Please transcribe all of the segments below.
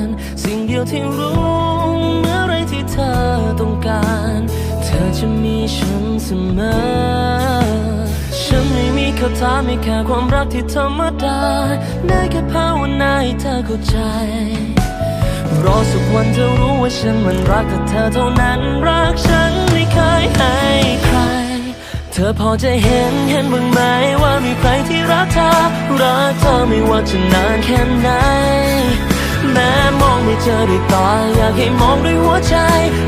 น สิ่งเดียวที่รู้เมื่อไรที่เธอต้องการ เธอจะมีฉันเสมอ ฉันไม่มีคาถาไม่แค่ความรักที่ธรรมดา ได้แค่ภาวนาให้เธอเข้าใจ รอสักวันเธอรู้ว่าฉันมันรักแต่เธอเท่านั้นรักฉันไม่เคยให้ใคร เธอพอจะเห็นเห็นบ้างไหมว่ามีใครที่รักเธอรักเธอไม่ว่าจะนานแค่ไหนแม้ม ไม่เจอด้วยตาอยากให้มองด้วยหัวใจ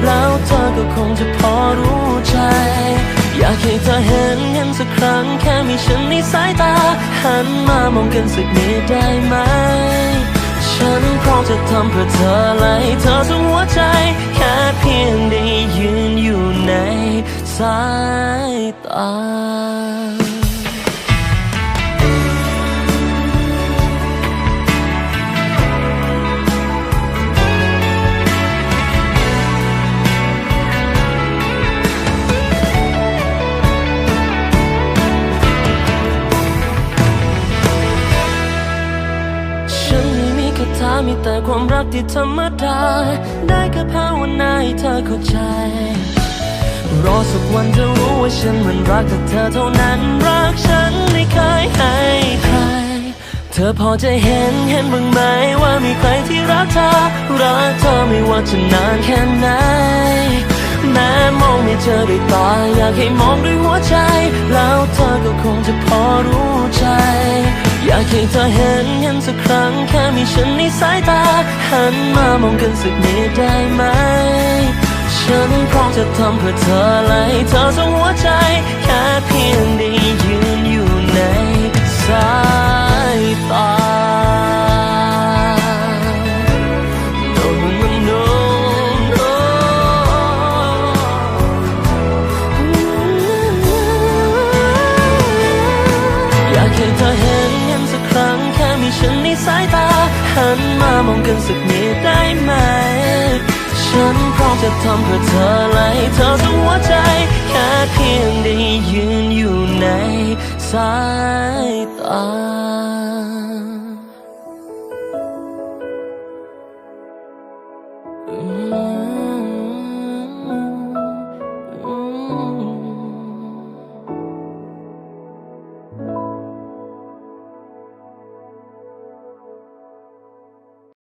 แล้วเธอก็คงจะพอรู้ใจ อยากให้เธอเห็นเห็นสักครั้ง แค่มีฉันในสายตา หันมามองกันสักนิดได้ไหม ฉันพร้อมจะทำเพื่อเธอและให้เธอทั้งหัวใจ แค่เพียงได้ยืนอยู่ในสายตา มีแต่ความรักที่ธรรมดา ได้แค่ภาวนาให้เธอเข้าใจ รอสักวันเธอรู้ว่าฉันมันรักแต่เธอเท่านั้น รักฉันไม่เคยให้ใคร เธอพอจะเห็นเห็นบ้างไหมว่ามีใครที่รักเธอ รักเธอไม่ว่าจะนานแค่ไหนแม้มองไม่เจอด้วยตาอยากให้มองด้วยหัวใจ แล้วเธอก็คงจะพอรู้ใจ อยากให้เธอเห็นเห็นสักครั้งแค่ ฉันในสายตา หันมามองกันสักนิดได้ไหม ฉันพร้อมจะทำเพื่อเธอและให้เธอทั้งหัวใจ แค่เพียงได้ยืนอยู่ในสายตาอยากให้เธอเห็นเห็นสักครั้งแค่มีฉันในสายตา หันมามองกันสักนิดได้ไหม ฉันพร้อมจะทำเพื่อเธอเลยเธอทั้งหัวใจ แค่เพียงได้ยืนอยู่ในสายตาอืม